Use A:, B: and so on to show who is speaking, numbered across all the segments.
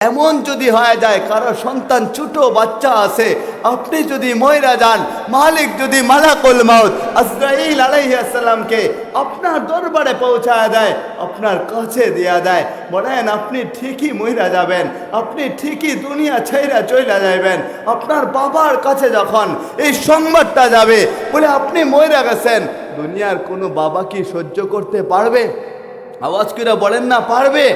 A: এমন যদি হয়ে যায়, কারও সন্তান, ছোট বাচ্চা আছে, আপনি যদি ময়রা যান, মালিক যদি মালাকুল মাউত আজরাইল আলাইহিসসালামকে আপনার দরবারে পৌঁছায় দেয়, আপনার কাছে দেয়া দেয়, বলেন আপনি ঠিকই ময়রা যাবেন, আপনি ঠিকই দুনিয়া ছেড়া চইলা যাবেন আপনার বাবার কাছে যখন এই সংবাদটা যাবে, বলে আপনি ময়রা গেছেন, দুনিয়ার কোনো বাবা কি সহ্য করতে পারবে? আওয়াজ করে বলেন না, পারবে?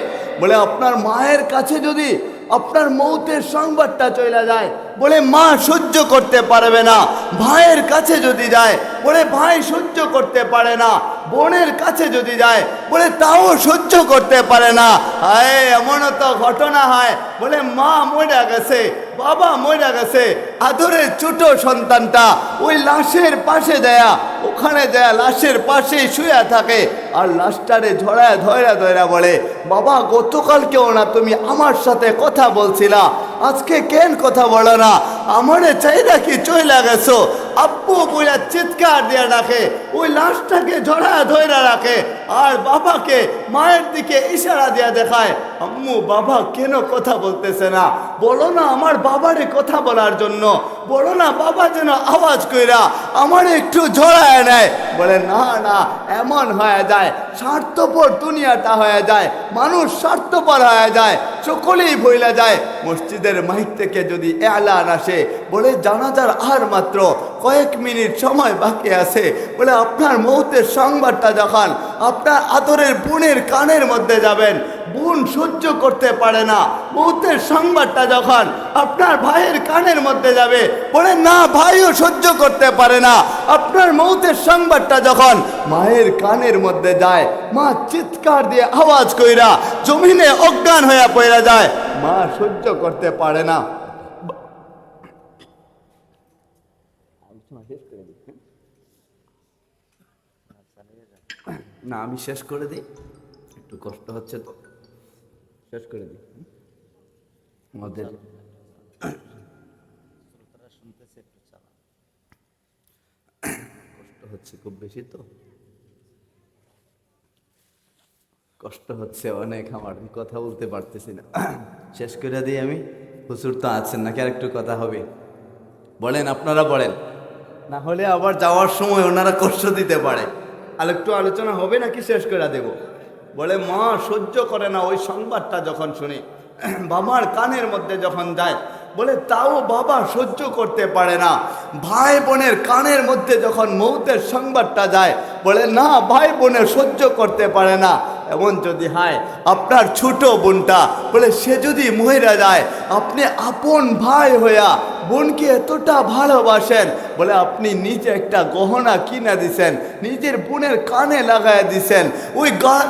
A: বলে, আপনার মায়ের কাছে যদি আপনার মৌতের সংবাদটা চলে যায়, বলে, মা সহ্য করতে পারবে না। ভাইয়ের কাছে যদি যায়, বলে, ভাই সহ্য করতে পারে না। বোনের কাছে যদি যায়, বলে তাও সহ্য করতে পারে না। হায় এমনও তো ঘটনা হয়। বলে মা মরে গেছে, বাবা মরে গেছে, আদরের ছোট সন্তানটা ওই লাশের পাশে দেয়া, ওখানে দেয়া লাশের পাশেই শুয়ে থাকে আর লাশটারে ঝড়ায় ধয়রা ধয়রা বলে, বাবা, গতকালকেও না তুমি আমার সাথে কথা বলছিলা। আজকে কেন কথা বলো না? আমারে চাইদা কি চইলা গেছো? আব্বু বইলা চিৎকার দিয়ে রাখে ওই লাশটাকে ঝড়ায় ধরে রাখে আর বাবাকে মায়ের দিকে ইশারা দিয়া দেখায়, আম্মু, বাবা কেন কথা বলতেছে না? বলো না আমার বাবারে কথা বলার জন্য। বলো না বাবা যেন আওয়াজ কইরা আমার একটু ঝড়ায় নেয়। বলে, না না, এমন হয়ে যায়। স্বার্থপর দুনিয়াটা হয়ে যায়। মানুষ স্বার্থপর হয়ে যায়। সকলেই ভইলা যায়। মসজিদের মাইক থেকে যদি এলান আসে, বলে, জানাজার আর মাত্র কয়েক মিনিট সময় বাকি আছে। বলে আপনার মৌতের সংবাদটা যখন আপনার আদরের বোনের কানের মধ্যে যাবেন। বোন সহ্য করতে পারে না। মৌতের সংবাদটা যখন আপনার ভাইয়ের কানের মধ্যে যাবে। বলে, না, ভাইও সহ্য করতে পারে না। আপনার মৌতের সংবাদটা যখন মায়ের কানের মধ্যে যায়। মা চিৎকার দিয়ে আওয়াজ কইরা জমিনে অজ্ঞান হয়ে পড়ে যায়। মা সহ্য করতে পারে না। না, আমি শেষ করে দিই। একটু কষ্ট হচ্ছে তো। শেষ করে দিই। আমাদের কষ্ট হচ্ছে খুব বেশি তো। কষ্ট হচ্ছে অনেক, আমার কথা বলতে পারতেছি না। শেষ করে দিই আমি। হুজুর তো আছেন নাকি? আর একটু কথা হবে। বলেন, আপনারা বলেন। না হলে আবার যাওয়ার সময় ওনারা কষ্ট দিতে পারে। আর একটু আলোচনা হবে নাকি শেষ করে দেব? বলে মা সহ্য করে না ওই সংবাদটা যখন শুনি। বাবার কানের মধ্যে যখন যায়, বলে, তাও বাবা সহ্য করতে পারে না। ভাই বোনের কানের মধ্যে যখন মৌতের সংবাদটা যায়, বলে, না, ভাই বোনের সহ্য করতে পারে না। এমন যদি হয়, আপনার ছোট বোনটা বলে, সে যদি মহিরা যায়, আপনি আপন ভাই হইয়া বোনকে এতটা ভালোবাসেন, বলে আপনি নিজে একটা গহনা কিনে দিছেন, নিজের বোনের কানে লাগায় দিছেন, ওই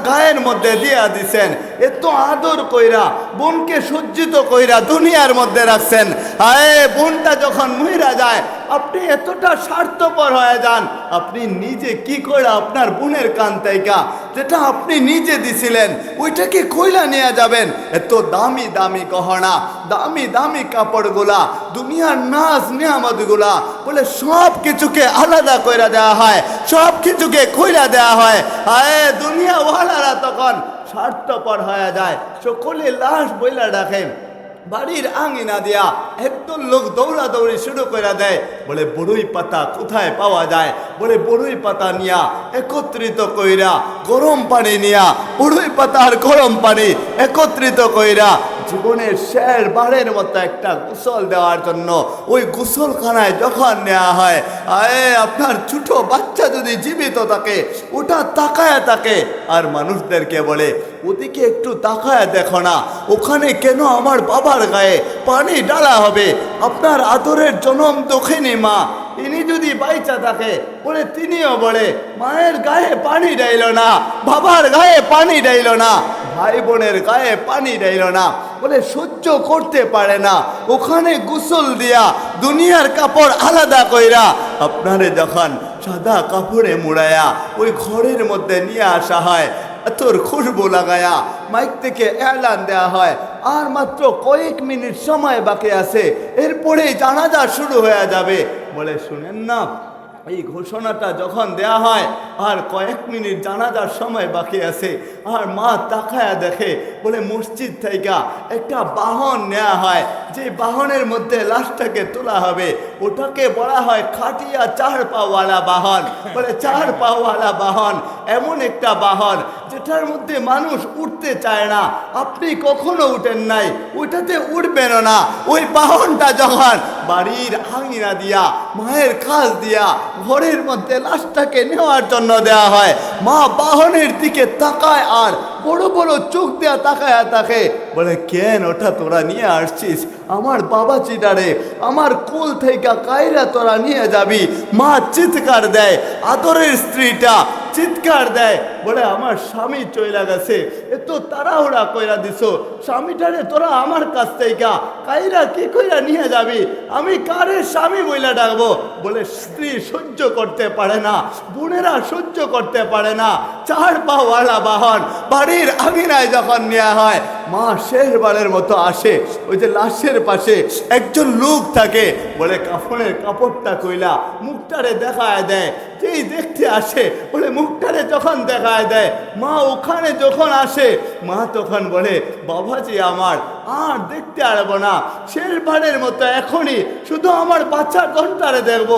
A: গায়ের মধ্যে দিয়া দিছেন, এত আদর কইরা, বোনকে সজ্জিত কইরা দুনিয়ার মধ্যে রাখছেন, হায়, বোনটা যখন মহিরা যায় আপনি এতটা স্বার্থপর হয়ে যান। আপনি নিজে কি করে আপনার বোনের কান তাইকা? যেটা আপনি নিজে দিছিলেন ওইটাকে কইলা নিয়ে যাবেন? এত দামি দামি গহনা, দামি দামি কাপড়গুলা, দুনিয়ার নাচ নিয়ামতগুলা, বলে সব কিছুকে আলাদা কইরা দেওয়া হয়, সব কিছুকে কইরা দেওয়া হয়। হায় দুনিয়া ওয়ালারা তখন স্বার্থপর হয়ে যায়। সকলে লাশ বইলা রাখে বাড়ির আঙিনা দিয়া একদল লোক দৌড়াদৌড়ি শুরু করে দেয়, বলে, বড়ই পাতা কোথায় পাওয়া যায়? বলে, বড়ই পাতা নিয়া একত্রিত কইরা গরম পানি নিয়া, বড়ই পাতার গরম পানি একত্রিত কইরা জীবনের শের বাড়ের মতো একটা গোসল দেওয়ার জন্য ওই গোসলখানায় যখন নেওয়া হয় আয়ে আপনার ছোট বাচ্চা যদি জীবিত থাকে, ওটা তাকায় থাকে। আর মানুষদেরকে বলে, ওদিকে একটু তাকায় দেখো না, ওখানে কেন আমার বাবার গায়ে পানি ডালা হবে? আপনার আদরের জনম দক্ষিণী মা। ইনি যদি বাইচা থাকে, বলে তিনিও বলে, মায়ের গায়ে পানি ডাইল না, বাবার গায়ে পানি ডাইল না। ভাই বোনের গায়ে পানি ডাইল না, বলে সহ্য করতে পারে না। ওখানে গোসল দিয়া দুনিয়ার কাপড় আলাদা কইরা আপনারে যখন সাদা কাপড়ে মুড়ায়া ওই ঘরের মধ্যে নিয়ে আসা হয় তোর খুশবু লাগায়া মাইক থেকে এলান দেওয়া হয়। আর মাত্র কয়েক মিনিট সময় বাকি আছে এরপরে জানাজা শুরু হয়ে যাবে, বলে শুনেন না এই ঘোষণাটা যখন দেয়া হয়, আর কয়েক মিনিট জানাজার সময় বাকি আছে, আর মা তাকায়া দেখে বলে, মসজিদ থেকে একটা বাহন নেওয়া হয় যে বাহনের মধ্যে লাশটাকে তোলা হবে, ওটাকে বলা হয় খাটিয়া চার পাওয়ালা বাহন। বলে, চার পাওয়ালা বাহন এমন একটা বাহন যেটার মধ্যে মানুষ উঠতে চায় না। আপনি কখনো উঠেন নাই, ওইটাতে উঠবেনও না। ওই বাহনটা যখন বাড়ির আঙিনা দিয়া, মায়ের কাজ দিয়া ঘরের মধ্যে লাশটাকে নেওয়ার জন্য দেওয়া হয়, মা বাহনের দিকে তাকায় আর বড় বড় চোখ দেয়া তাকায় তাকে বলে, কেন ওটা তোরা নিয়ে আসছিস? আমার বাবা চিটারে, আমার কোল থেকে কায়রা তোরা নিয়ে যাবি। মা চিৎকার দেয়, আদরের স্ত্রীটা চিৎকার দেয় বলে, আমার স্বামী চইলা গেছে। এত তাড়াহুড়া কইরা দিছ। স্বামীটারে তোরা আমার কাছ থেকে কাইরা কি কইরা নিয়ে যাবি? আমি কারে স্বামী বইলা ডাকবো? বলে, স্ত্রী সহ্য করতে পারে না। বোনেরা সহ্য করতে পারে না। চার পাওয়ালা বাহন। বাড়ির আঙিনায় যখন নেওয়া হয়, মা শেষবারের মতো আসে। ওই যে লাশের পাশে একজন লোক থাকে। বলে, কাফনের কাপড়টা কইলা, মুখটারে দেখায় দেয় যেই দেখতে আসে, বলে, মুখটারে যখন দেখায় দেয়। মা ওখানে যখন আসে মা তখন বলে বাবাজি আমার আর দেখতে পারব না। শেষবারের মতো এখনই শুধু আমার বাচ্চার ঘন্টারে দেখব।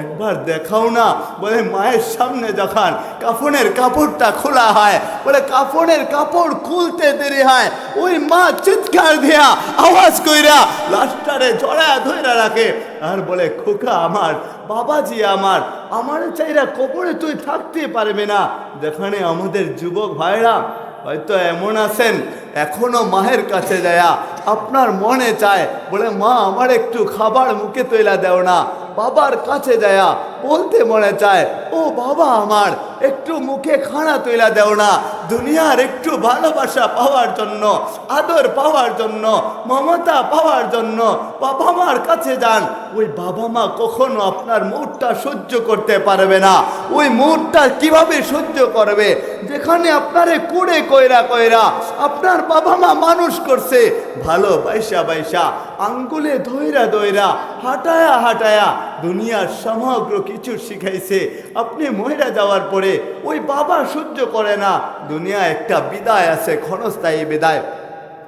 A: একবার দেখাও না, বলে মায়ের সামনে যখন কাফনের কাপড়টা খোলা হয়, বলে কাফনের কাপড় খুলতে দেরি হয়, ওই মা চিৎকার দিয়া আওয়াজ কইরা লাশটারে জড়া ধইরা রাখে আর বলে, খোকা আমার, বাবাজি আমার আমার চাইরা কবরে তুই থাকতে পারবে না। যেখানে আমাদের যুবক ভাইরা হয়তো এমন আছেন এখনও মায়ের কাছে যায়া, আপনার মনে চায়, বলে, মা, আমার একটু খাবার মুখে তৈলা দেও না। বাবার কাছে যায়া বলতে মনে চায়, ও বাবা আমার, একটু মুখে খানা তৈলা দেও না। দুনিয়ার একটু ভালোবাসা পাওয়ার জন্য, আদর পাওয়ার জন্য, মমতা পাওয়ার জন্য বাবা মার কাছে যান। ওই বাবা মা কখনো আপনার মুডটা সহ্য করতে পারবে না। ওই মুডটা কীভাবে সহ্য করবে? যেখানে আপনারে কুড়ে কইরা কইরা আপনার বাবা মা মানুষ করছে। ভালো বাইসা বাইসা আঙ্গুলে ধইরা ধইরা, হাঁটায়া হাঁটায়া দুনিয়ার সমগ্র কিছু শিখাইছে। আপনি মহিলা যাওয়ার পরে ওই বাবা সহ্য করে না। দুনিয়া একটা বিদায় আছে, ক্ষণস্থায়ী বিদায়।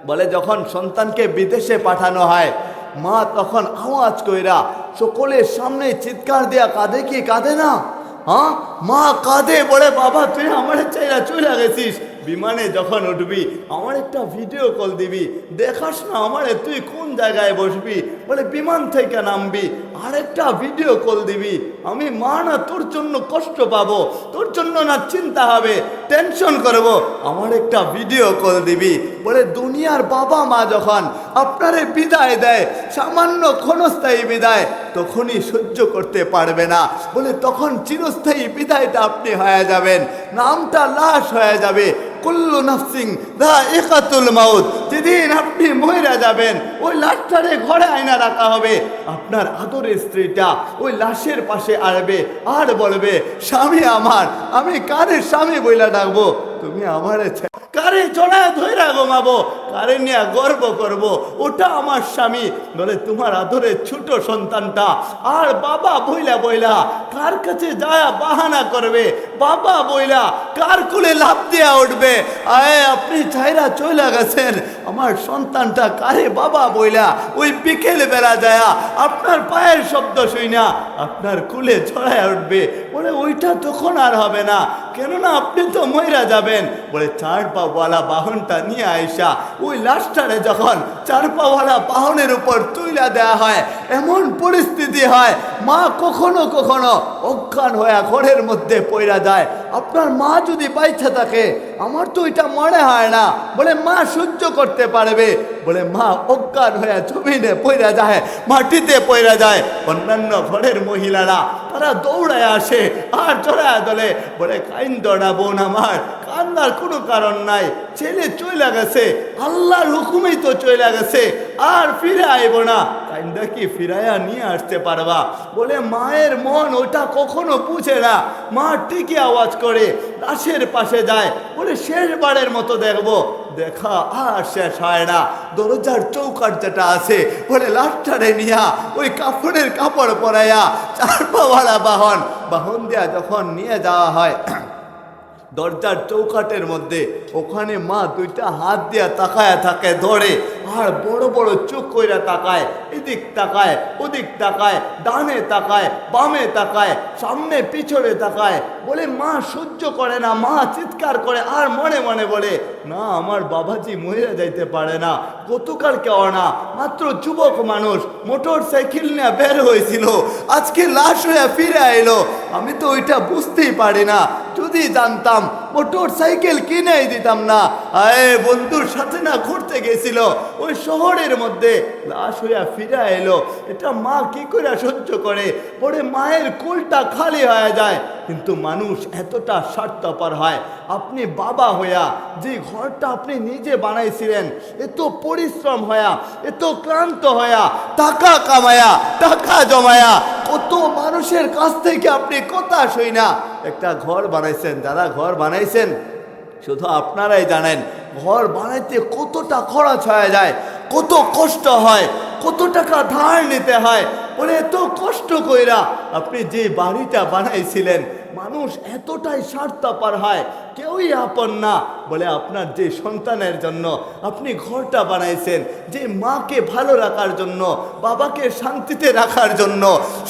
A: বলে যখন সন্তানকে বিদেশে পাঠানো হয়, মা তখন আওয়াজ কইরা, সকলের সামনে চিৎকার দেয়া কাঁদে কি কাঁদে না? হ্যাঁ? মা কাঁদে, বলে, বাবা, তুই আমার চাইরা চলে গেছিস। বিমানে যখন উঠবি, আমার একটা ভিডিও কল দিবি। দেখাস না আমারে, তুই কোন জায়গায় বসবি? বলে, বিমান থেকে নামবি। আরেকটা ভিডিও কল দিবি। আমি মা না তোর জন্য কষ্ট পাবো, তোর জন্য না চিন্তা হবে টেনশন করব। আমার একটা ভিডিও কল দিবি, বলে, দুনিয়ার বাবা মা যখন আপনারে বিদায় দেয়, সামান্য ক্ষণস্থায়ী বিদায়, তখনই সহ্য করতে পারবে না। বলে, তখন চিরস্থায়ী বিদায়টা আপনি হয়ে যাবেন, নামটা লাশ হয়ে যাবে। কুল্লু নাফসিং দা একাতুল মাউত। যেদিন আপনি মহিরা যাবেন, ওই লাশটারে ঘরে আয়না রাখা হবে। আপনার আদরের স্ত্রীটা ওই লাশের পাশে আসবে আর বলবে, স্বামী আমার, আমি কারের স্বামী বইলা ডাকবো? তুমি আমারে কারে চড়ায় ধৈরা ঘুমাবো? কারে নিয়ে গর্ব করব? ওটা আমার স্বামী। বলে, তোমার আদরের ছোট সন্তানটা। আর বাবা বইলা বইলা, কার কাছে যায় বাহানা করবে? বাবা বইলা, কার কুলে লাভ দিয়া উঠবে? আয়, আপনি চাইরা চইলা গেছেন। আমার সন্তানটা কারে বাবা বইলা? ওই বিকেল বেলা যায় আপনার পায়ের শব্দ শুই না আপনার কুলে ছড়ায় উঠবে। বলে, ওইটা তখন আর হবে না। কেননা আপনি তো ময়রা যাবেন। বলে চার পাওয়ালা বাহনটা নিয়ে আইসা, ওই লাশটারে যখন চার পাওয়ালা বাহনের উপর তুইলা দেয়া হয়, এমন পরিস্থিতি হয়, মা কখনো কখনো অজ্ঞান হয়ে ঘরের মধ্যে পইরা যায়। আপনার মা যদি বাইচা থাকে, আমার তো এটা মনে হয় না। বলে, মা সহ্য করতে পারবে। বলে, মা অজ্ঞান হয়ে জমিনে পইরা যায়, মাটিতে পইরা যায়। অন্যান্য ঘরের মহিলারা তারা দৌড়ায় আসে আর চড়ায় দলে বলে, কাইন্দ না বোন আমার, কান্নার কোনো কারণ নাই, ছেলে চলে গেছে, আল্লাহর হুকুমেই তো চলে গেছে, আর ফিরে আইব না। কি ফিরাইয়া নিয়ে আসতে পারবা। বলে, মায়ের মন ওটা কখনো বুঝে না। মা ঠিকই আওয়াজ করে, দাসের পাশে যায়। বলে, শেষবারের মতো দেখব। দেখা আর শেষ হয় না। দরজার চৌকাট যেটা আছে, বলে লাটটারে নিয়া ওই কাপড়ের কাপড় পরাইয়া চার পাওয়ালা বাহন বাহন দিয়া যখন নিয়ে যাওয়া হয় দরজার চৌকাটের মধ্যে। ওখানে মা দুইটা হাত দিয়া তাকায় থাকে, ধরে, আর বড় বড় চোখ কইরা তাকায়, এদিক তাকায়, ওদিক তাকায়, ডানে তাকায়, বামে তাকায়, সামনে পিছনে তাকায়। বলে, মা, সহ্য করে না, মা চিৎকার করে, আর মনে মনে বলে, না, আমার বাবাজি মহিলা যাইতে পারে না, গতকাল কেউ না, মাত্র যুবক মানুষ, মোটর সাইকেল নিয়ে বের হয়েছিল, আজকে লাশ হয়ে ফিরে এলো আমি তো ওইটা বুঝতেই পারি না যদি জানতাম, মোটর সাইকেল কিনেই দিতাম না। আয়ে বন্ধুর সাথে না ঘুরতে গেছিল। ওই শহরের মধ্যে লাশ হইয়া ফিরে এলো। এটা মা কি করে সহ্য করে? পরে মায়ের কোলটা খালি হয়ে যায়। কিন্তু মানুষ এতটা স্বার্থপর হয়। আপনি বাবা হইয়া যে ঘরটা আপনি নিজে বানাইছিলেন, এত পরিশ্রম হয়া এত ক্লান্ত হয়া টাকা কামায়া টাকা জমায়া কত মানুষের কাছ থেকে আপনি কথা শুই না একটা ঘর বানাইছেন। যারা ঘর বানাইছেন, শুধু আপনারাই জানেন, ঘর বানাইতে কতটা খরচ হয়ে যায়, কত কষ্ট হয়, কত টাকা ধার নিতে হয় বলে এত কষ্ট কইরা আপনি যে বাড়িটা বানাইছিলেন মানুষ এতটাই স্বার্থপর হয়, কেউই আপন না। বলে আপনার যে সন্তানের জন্য আপনি ঘরটা বানাইছেন, যে মাকে ভালো রাখার জন্য, বাবাকে শান্তিতে রাখার জন্য,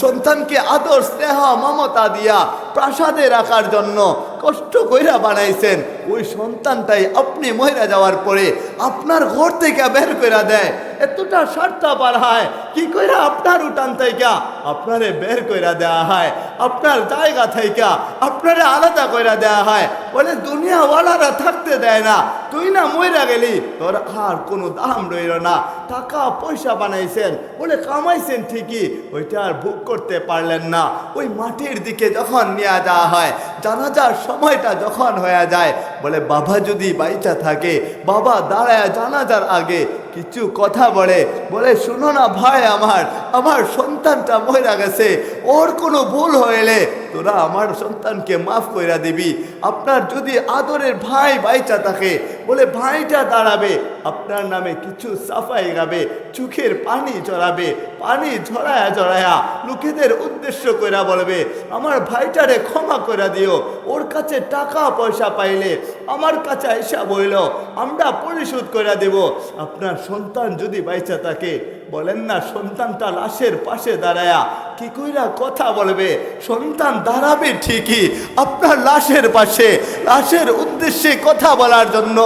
A: সন্তানকে আদর, স্নেহ, মমতা দিয়া প্রাসাদে রাখার জন্য কষ্ট কইরা বানাইছেন, ওই সন্তানটাই আপনি মহিলা যাওয়ার পরে আপনার ঘর থেকে বের করে দেয়। এতটা স্বার্থপর হয়। কি কইরা আপনার উঠান থেকে আপনারে বের কইরা দেয়া হয়। আপনার জায়গা থেকে আপনারে আলাদা কইরা দেওয়া হয়। বলে, দুনিয়াওয়ালারা থাকতে দেয় না। তুই না মইরা গেলি। তোর আর কোনো দাম রইল না। টাকা, পয়সা বানাইছেন। বলে, কামাইছেন ঠিকই। ওইটা আর ভোগ করতে পারলেন না। ওই মাটির দিকে যখন নিয়ে যাওয়া হয় জানাজার সময়টা যখন হয়ে যায়, বলে, বাবা যদি বাইচা থাকে, বাবা দাঁড়ায় জানাজার আগে কিছু কথা বলে। বলে, শুনো না ভাই আমার আমার সন্তানটা মহিলা গেছে, ওর কোনো ভুল হইলে তোরা আমার সন্তানকে মাফ কইরা দিবি। আপনার যদি আদরের ভাই বাইচা থাকে, বলে ভাইটা দাঁড়াবে, আপনার নামে কিছু সাফাই গাবে, চোখের পানি চড়াবে পানি ঝরায়া ঝরায়া লোকেদের উদ্দেশ্য কইরা বলবে, আমার ভাইটারে ক্ষমা কইরা দিও, ওর কাছে টাকা পয়সা পাইলে আমার কাছে আইসা বইল, আমরা পরিশোধ কইরা দেব। আপনার সন্তান যদি বাইচা থাকে বলেন না, সন্তানটা লাশের পাশে দাঁড়ায়া কি কইরা কথা বলবে? সন্তান দাঁড়াবে ঠিকই, আপনার লাশের পাশে, লাশের উদ্দেশ্যে কথা বলার জন্য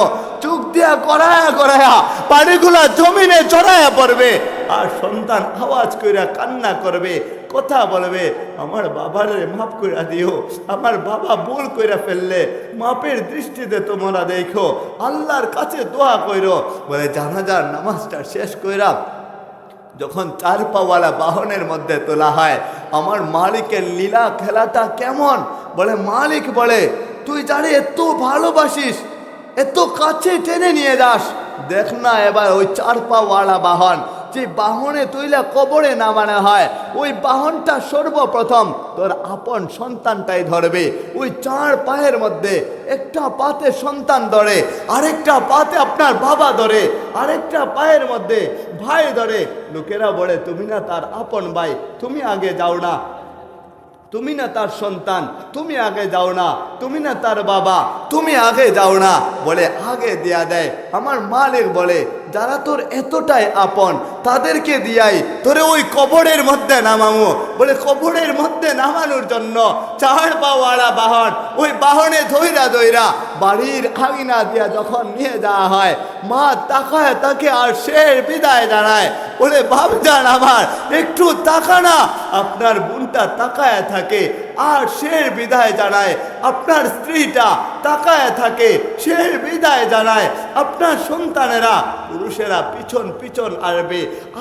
A: চোখ দিয়া করায়া করায়া পানিগুলা জমিনে চড়ায়া পড়বে আর সন্তান আওয়াজ কইরা কান্না করবে, কথা বলবে। আমার বাবারে মাফ কইরা দিও, আমার বাবা ভুল কইরা ফেললে মাপের দৃষ্টিতে তোমরা দেখো, আল্লাহর কাছে দোয়া কইরো। বলে, জানাজার নামাজটা শেষ কইরা যখন চার পাওয়ালা বাহনের মধ্যে তোলা হয়, আমার মালিকের লীলা খেলাটা কেমন? বলে, মালিক বলে, তুই যারে এত ভালোবাসিস, এত কাছে টেনে নিয়ে যাস। দেখ না এবার ওই চার পাওয়ালা বাহন যে বাহনে তৈলা কবরে নামানো হয়, ওই বাহনটা সর্বপ্রথম তোর আপন সন্তানটাই ধরবে। ওই চার পায়ের মধ্যে একটা পাতে সন্তান ধরে, আরেকটা পাতে আপনার বাবা ধরে, আরেকটা পায়ের মধ্যে ভাই ধরে। লোকেরা বলে, তুমি না তার আপন ভাই, তুমি আগে যাও না। তুমি না তার সন্তান, তুমি আগে যাও না। তুমি না তার বাবা, তুমি আগে যাও না। বলে, আগে দেয়া দেয়। আমার মালিক বলে, যারা তোর এতটাই আপন, তাদেরকে দিয়াই তোরে ওই কবরের মধ্যে নামামো। বলে, কবরের মধ্যে নামানোর জন্য চার পাওয়ালা বাহন, ওই বাহনে ধৈরা ধৈরা বাড়ির আঙিনা দিয়া যখন নিয়ে যাওয়া হয়, মা তাকায় তাকে আর শের বিদায় জানায়। বলে ভাবজান আমার, একটু তাকানা আপনার বোনটা তাকায় থাকে আর শের বিদায় জানায়। আপনার স্ত্রীটা তাকায় থাকে, শের বিদায় জানায়। আপনার সন্তানেরা, পুরুষেরা পিছন পিছন আসবে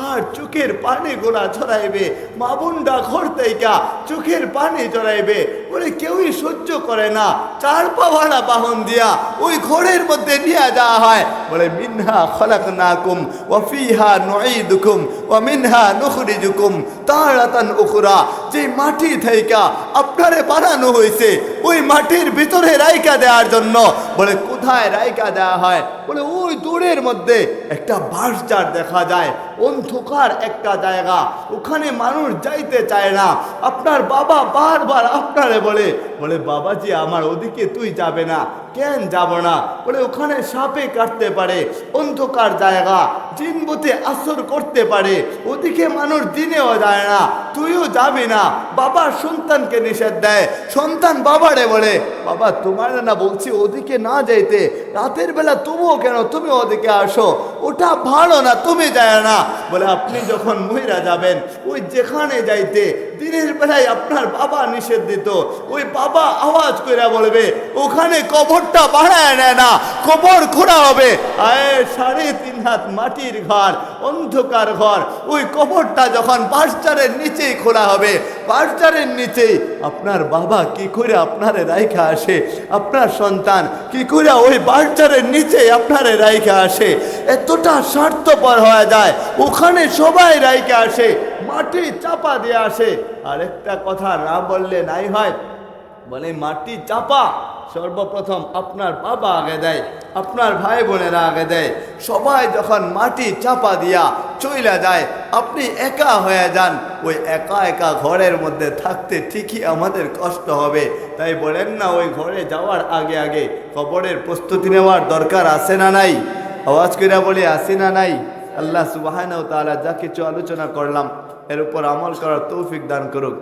A: আর চোখের পানি গোলা ছড়াইবে মা বোনটা ঘর থেকে চোখের পানি চড়াইবে বলে কেউই সহ্য করে না। চার পাওয়ালা বাহন দিয়া ওই ঘরের মধ্যে নিয়ে যাওয়া হয়। বলে, মিনহা খলাক নাকুম ওয়াফিহা নুঈদুকুম ওয়া মিনহা নুখরিজুকুম তারাতান উখরা। যে মাটি থেকে আপনার বানানো হয়েছে। ওই মাটির ভিতরে রাইকা দেওয়ার জন্য। বলে কোথায় রাইকা দেওয়া হয়? বলে, ওই দূরের মধ্যে একটা বাঁশঝাড় দেখা যায়, অন্ধকার একটা জায়গা। ওখানে মানুষ যাইতে চায় না। আপনার বাবা বারবার আপনারে বলে বলে, বাবাজি, আমার ওদিকে তুই যাবে না, কেন যাব না? বলে, ওখানে সাপে কাটতে পারে, অন্ধকার জায়গা, জিনবতে আসর করতে পারে, ওদিকে মানুষ দিনেও যায় না, তুইও যাবি না। বাবা সন্তানকে নিষেধ দেয়। সন্তান বাবারে বলে, বাবা, তোমার না বলছি, ওদিকে না যাইতে, রাতের বেলা তবুও কেন? তুমি ওদিকে আসো। ওটা ভালো না, তুমি যায় না। বলে, আপনি যখন মহিরা যাবেন, ওই যেখানে যাইতে দিনের বেলায় আপনার বাবা নিষেধ দিত। ওই বাবা আওয়াজ করে বলবে, ওখানে কবরটা বাড়ায় নেয় না, কবর খোঁড়া হবে। আয়, সাড়ে তিন হাত মাটির ঘর। অন্ধকার ঘর, ওই কবরটা যখন পাঁচটারের নিচেই খোলা হবে পাঁচটারের নিচেই আপনার বাবা কি করে আপনারে রাইখা আসে, আপনার সন্তান কি করে ওই বাচ্চারের নিচে আপনারে রাইখা আসে, এতটা স্বার্থপর হয়ে যায়, ওখানে সবাই রাইখা আসে, মাটি চাপা দিয়ে আসে। আর একটা কথা না বললে নাই হয়, বলে মাটি চাপা। সর্বপ্রথম আপনার বাবা আগে দেয়, আপনার ভাই বোনেরা আগে দেয়। সবাই যখন মাটি চাপা দিয়া চইলা যায়, আপনি একা হয়ে যান। ওই একা একা ঘরের মধ্যে থাকতে ঠিকই আমাদের কষ্ট হবে। তাই বলেন না, ওই ঘরে যাওয়ার আগে আগে কবরের প্রস্তুতি নেওয়ার দরকার আছে না নাই? আওয়াজ করে বলি আসে না নাই? আল্লাহ সুবাহ তাআলা যা কিছু আলোচনা করলাম, এর উপর আমল করার তৌফিক দান করুক।